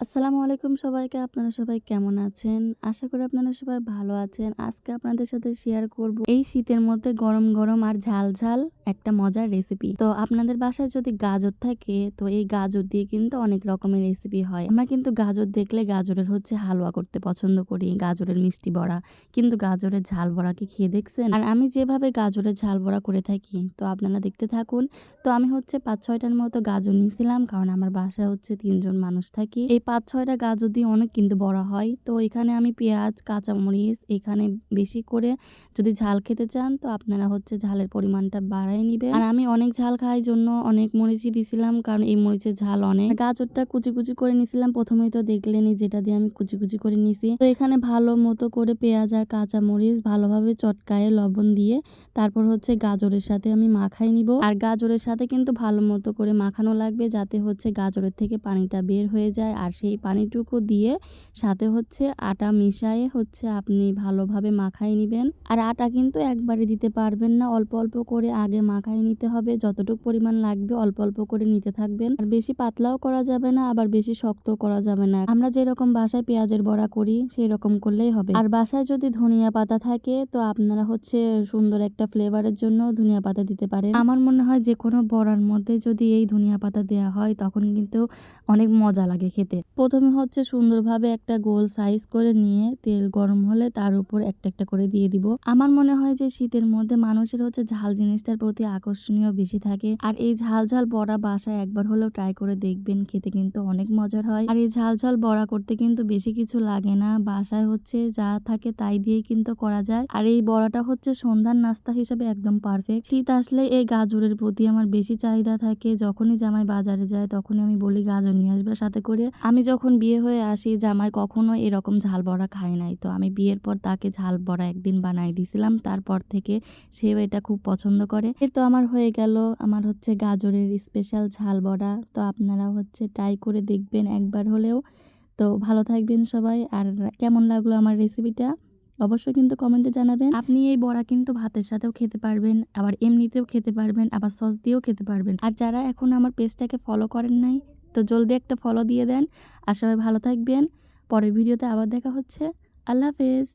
আসসালামু আলাইকুম সবাইকে, আপনারা সবাই কেমন আছেন? আশা করি আপনারা সবাই ভালো আছেন। আজকে আপনাদের সাথে শেয়ার করব এই শীতের মধ্যে গরম গরম আর ঝাল ঝাল একটা মজার রেসিপি তো আপনাদের বাসায় যদি গাজর থাকে, তো এই গাজর দিয়ে কিন্তু অনেক রকমের রেসিপি হয়। আমরা কিন্তু গাজর দেখলে গাজরের হচ্ছে হালুয়া করতে পছন্দ করি, গাজরের মিষ্টি বড়া। কিন্তু গাজরের ঝাল বড়া কি খেয়ে দেখছেন? আর আমি যেভাবে গাজরের ঝাল বড়া করে থাকি, তো আপনারা দেখতে থাকুন। তো আমি হচ্ছে পাঁচ ছয়টার মতো গাজর নিয়েছিলাম, কারণ আমার বাসায় হচ্ছে তিনজন মানুষ থাকি। এই পাঁচ ছয়টা গাজর দিয়ে অনেক কিন্তু বড়া হয়। তো এখানে আমি পেঁয়াজ, কাঁচামরিচ, এখানে বেশি করে যদি ঝাল খেতে চান, তো আপনারা হচ্ছে ঝালের পরিমাণটা বাড়াই নেবেন আর আমি অনেক ঝাল খাই জন্য অনেক মরিচই দিছিলাম, কারণ এই মরিচের ঝাল অনেক। গাজরটা কুচি কুচি করে নিছিলাম, প্রথমেই তো দেখলেনি যেটা দিয়ে আমি কুচি কুচি করে নিছি। তো এখানে ভালো মতো করে পেঁয়াজ আর কাঁচা মরিচ ভালোভাবে চটকায়ে লবণ দিয়ে, তারপর হচ্ছে গাজরের সাথে আমি মাখাই নিব। আর গাজরের সাথে কিন্তু ভালো মতো করে মাখানো লাগবে, যাতে হচ্ছে গাজরের থেকে পানিটা বের হয়ে যায়। আর সেই পানিটুকু দিয়ে সাথে হচ্ছে আটা মিশায়ে হচ্ছে আপনি ভালোভাবে মাখাই নেবেন। আর আটা কিন্তু একবারে দিতে পারবেন না, অল্প অল্প করে আগে মাখাই নিতে হবে। যতটুকু পরিমাণ লাগবে অল্প অল্প করে নিতে থাকবেন। আর বেশি পাতলাও করা যাবে না, আবার বেশি শক্ত করা যাবে না। আমরা যেরকম বাসায় পেঁয়াজের বড়া করি সেই রকম করলেই হবে। আর বাসায় যদি ধনিয়া পাতা থাকে, তো আপনারা হচ্ছে সুন্দর একটা ফ্লেভারের জন্য ধনিয়া পাতা দিতে পারেন। আমার মনে হয় যে কোনো বড়ার মধ্যে যদি এই ধনিয়া পাতা দেওয়া হয়, তখন কিন্তু অনেক মজা লাগে খেতে। প্রথমে হচ্ছে সুন্দরভাবে একটা গোল সাইজ করে নিয়ে তেল গরম হলে তার উপর একটা একটা করে দিয়ে দিব। আমার মনে হয় যে শীতের মধ্যে মানুষের হচ্ছে ঝাল জিনিসটার প্রতি আকর্ষণীয় বেশি থাকে। আর এই ঝাল ঝাল বড়া বাসায় একবার হলেও ট্রাই করে দেখবেন, খেতে কিন্তু অনেক মজার হয়। আর এই ঝাল ঝাল বড়া করতে কিন্তু বেশি কিছু লাগে না। বাসায় হচ্ছে যা থাকে তাই দিয়েই কিন্তু করা যায়। আর এই বড়াটা হচ্ছে সন্ধ্যার নাস্তা হিসেবে একদম পারফেক্ট শীত আসলে এই গাজরের প্রতি আমার বেশি চাহিদা থাকে। যখনই জামাই বাজারে যায় তখনই আমি বলি, গাজর নিয়ে আসবে সাথে করে। আমি যখন বিয়ে হয়ে আসি, জামাই কখনো এরকম ঝাল বড়া খায় নাই। তো আমি বিয়ের পর তাকে ঝাল বড়া একদিন বানাই দিছিলাম। তারপর থেকে সেও এটা খুব পছন্দ করে। এ তো আমার হয়ে গেল। আমার হচ্ছে গাজরের স্পেশাল ঝাল বড়া। তো আপনারা হচ্ছে ট্রাই করে দেখবেন একবার হলেও। তো ভালো থাকবেন সবাই। আর কেমন লাগল আমার রেসিপিটা অবশ্যই কিন্তু কমেন্টে জানাবেন। আপনি এই বড়া কিন্তু ভাতের সাথেও খেতে পারবেন, আবার এমনিতেও খেতে পারবেন, আবার সস দিয়েও খেতে পারবেন। আর যারা এখন আমার পেজটাকে ফলো করেন নাই, তো জলদি একটা ফলো দিয়ে দেন। আর সবাই ভালো থাকবেন। পরের ভিডিওতে আবার দেখা হচ্ছে। আল্লাহ হাফেজ।